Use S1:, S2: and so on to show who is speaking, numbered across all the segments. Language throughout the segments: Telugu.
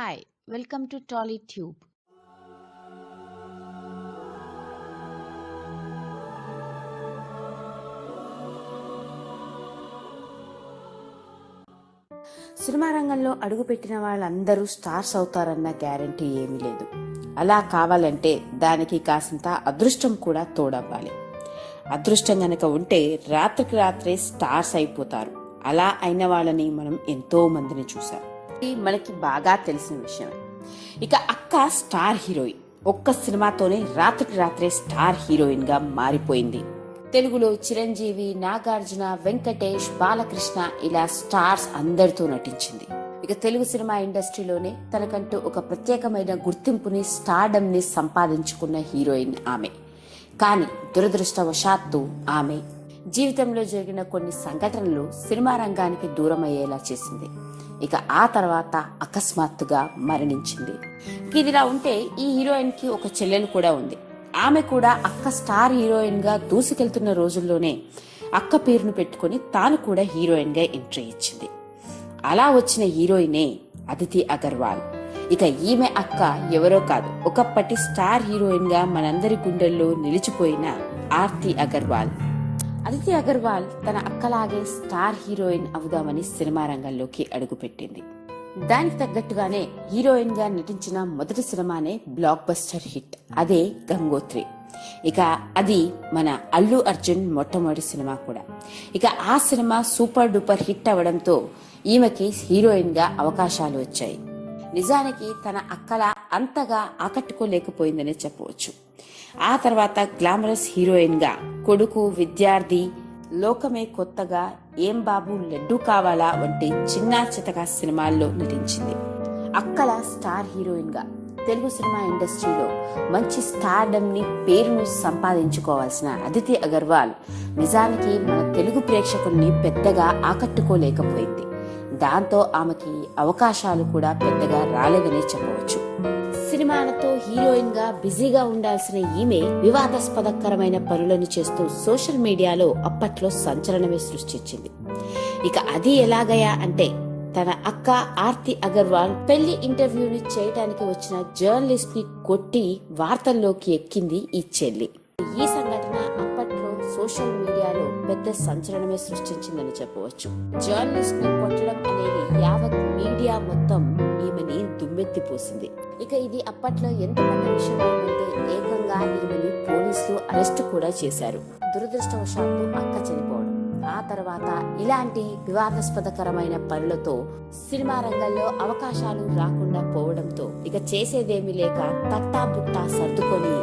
S1: Hi, welcome to TollyTube.
S2: Cinema రంగంలో అడుగుపెట్టిన వాళ్ళందరూ స్టార్స్ అవుతారన్న గ్యారంటీ ఏమీ లేదు. అలా కావాలంటే దానికి కాసింత అదృష్టం కూడా తోడవ్వాలి. అదృష్టం గనక ఉంటే రాత్రికి రాత్రే స్టార్స్ అయిపోతారు. అలా అయిన వాళ్ళని మనం ఎంతో మందిని చూసాం మనకి బాగా తెలిసిన విషయం ఇక అక్క స్టార్ హీరోయిన్. ఒక్క సినిమాతోనే రాత్రికి రాత్రే స్టార్ హీరోయిన్గా మారిపోయింది. తెలుగులో చిరంజీవి నాగార్జున వెంకటేష్ బాలకృష్ణ ఇలా స్టార్స్ అందరితో నటించింది. ఇక తెలుగు సినిమా ఇండస్ట్రీలోనే తనకంటూ ఒక ప్రత్యేకమైన గుర్తింపుని స్టార్డమ్ని సంపాదించుకున్న హీరోయిన్ ఆమె. కానీ దురదృష్టవశాత్తు ఆమె జీవితంలో జరిగిన కొన్ని సంఘటనలు సినిమా రంగానికి దూరమయ్యేలా చేసింది. ఇక ఆ తర్వాత అకస్మాత్తుగా మరణించింది. ఇదిలా ఉంటే ఈ హీరోయిన్కి ఒక చెల్లెలు కూడా ఉంది. ఆమె కూడా అక్క స్టార్ హీరోయిన్గా దూసుకెళ్తున్న రోజుల్లోనే అక్క పేరును పెట్టుకుని తాను కూడా హీరోయిన్గా ఎంట్రీ ఇచ్చింది. అలా వచ్చిన హీరోయినే అదితి అగర్వాల్. ఇక ఈమె అక్క ఎవరో కాదు ఒకప్పటి స్టార్ హీరోయిన్గా మనందరి గుండెల్లో నిలిచిపోయిన ఆర్తి అగర్వాల్. అదితి అగర్వాల్ తన అక్కలాగే స్టార్ హీరోయిన్ అవుదామని సినిమా రంగంలోకి అడుగుపెట్టింది. దానికి తగ్గట్టుగానే హీరోయిన్గా నటించిన మొదటి సినిమానే బ్లాక్ బస్టర్ హిట్ అదే గంగోత్రి. ఇక అది మన అల్లు అర్జున్ మొట్టమొదటి సినిమా కూడా. ఇక ఆ సినిమా సూపర్ డూపర్ హిట్ అవడంతో ఈమెకి హీరోయిన్గా అవకాశాలు వచ్చాయి. నిజానికి తన అక్కల అంతగా ఆకట్టుకోలేకపోయిందనే చెప్పవచ్చు. ఆ తర్వాత గ్లామరస్ హీరోయిన్గా కొడుకు విద్యార్థి లోకమే కొత్తగా ఏం బాబు లడ్డు కావాలా వంటి చిన్న చితక సినిమాల్లో నటించింది. అక్కల స్టార్ హీరోయిన్గా తెలుగు సినిమా ఇండస్ట్రీలో మంచి స్టార్డమ్ని పేరును సంపాదించుకోవాల్సిన అదితి అగర్వాల్ నిజానికి మన తెలుగు ప్రేక్షకుల్ని పెద్దగా ఆకట్టుకోలేకపోయింది. దాంతో ఆమెకి అవకాశాలు కూడా పెద్దగా రాలేదనే చెప్పవచ్చు. సినిమాలతో హీరోయిన్గా బిజీగా ఉండాల్సిన ఈమె వివాదాస్పదకరమైన పనులను చేస్తూ సోషల్ మీడియాలో అప్పట్లో సంచలనమే సృష్టించింది. ఇక అది ఎలాగయా అంటే తన అక్క ఆర్తి అగర్వాల్ పెళ్ళి ఇంటర్వ్యూని చేయటానికి వచ్చిన జర్నలిస్ట్ని కొట్టి వార్తల్లోకి ఎక్కింది ఈ చెల్లి. ఈ సోషల్ మీడియాలో పెద్ద సంచలనమే సృష్టించిందని చెప్పవచ్చు. జర్నలిస్ట్ని కొట్టడం అనేది యావత్ మీడియా మొత్తం ఈమెని దుమ్మెత్తిపోసింది ఇక ఇది అప్పట్లో ఎంత పెద్ద విషయం ఏకంగా ఈమెని పోలీసులు అరెస్ట్ కూడా చేశారు. దురదృష్టవశాత్తు అక్క చనిపోవడం. ఆ తర్వాత ఇలాంటి వివాదాస్పదకరమైన పనులతో సినిమా రంగంలో అవకాశాలు రాకుండా పోవడంతో ఇక చేసేదేమీ లేక తట్టా బుట్టా సర్దుకొని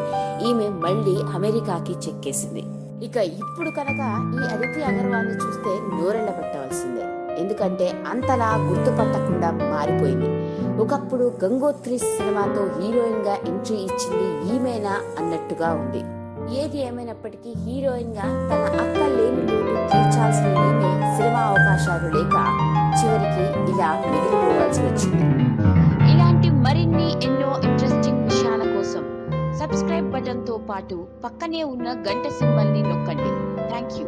S2: ఈమె మళ్ళీ అమెరికాకి చెక్కేసింది. ఇక ఇప్పుడు కనుక ఈ అదితి అగర్వాల్ని చూస్తే నోరెళ్ళ పెట్టవలసిందే ఎందుకంటే అంతలా గుర్తుపట్టకుండా మారిపోయింది. ఒకప్పుడు గంగోత్రి సినిమాతో హీరోయిన్గా ఎంట్రీ ఇచ్చింది ఈమెనా అన్నట్టుగా ఉంది. ఏది ఏమైనప్పటికీ హీరోయిన్గా తన అక్క లేని లోటు తీర్చాల్సిన ఈమె సినిమా అవకాశాలు లేక చివరికి ఇలా మిగిలిపోవాల్సి వచ్చింది.
S1: ఇలాంటి మరిన్ని సబ్స్క్రైబ్ బటన్తో పాటు పక్కనే ఉన్న గంట సింబల్ని నొక్కండి. Thank you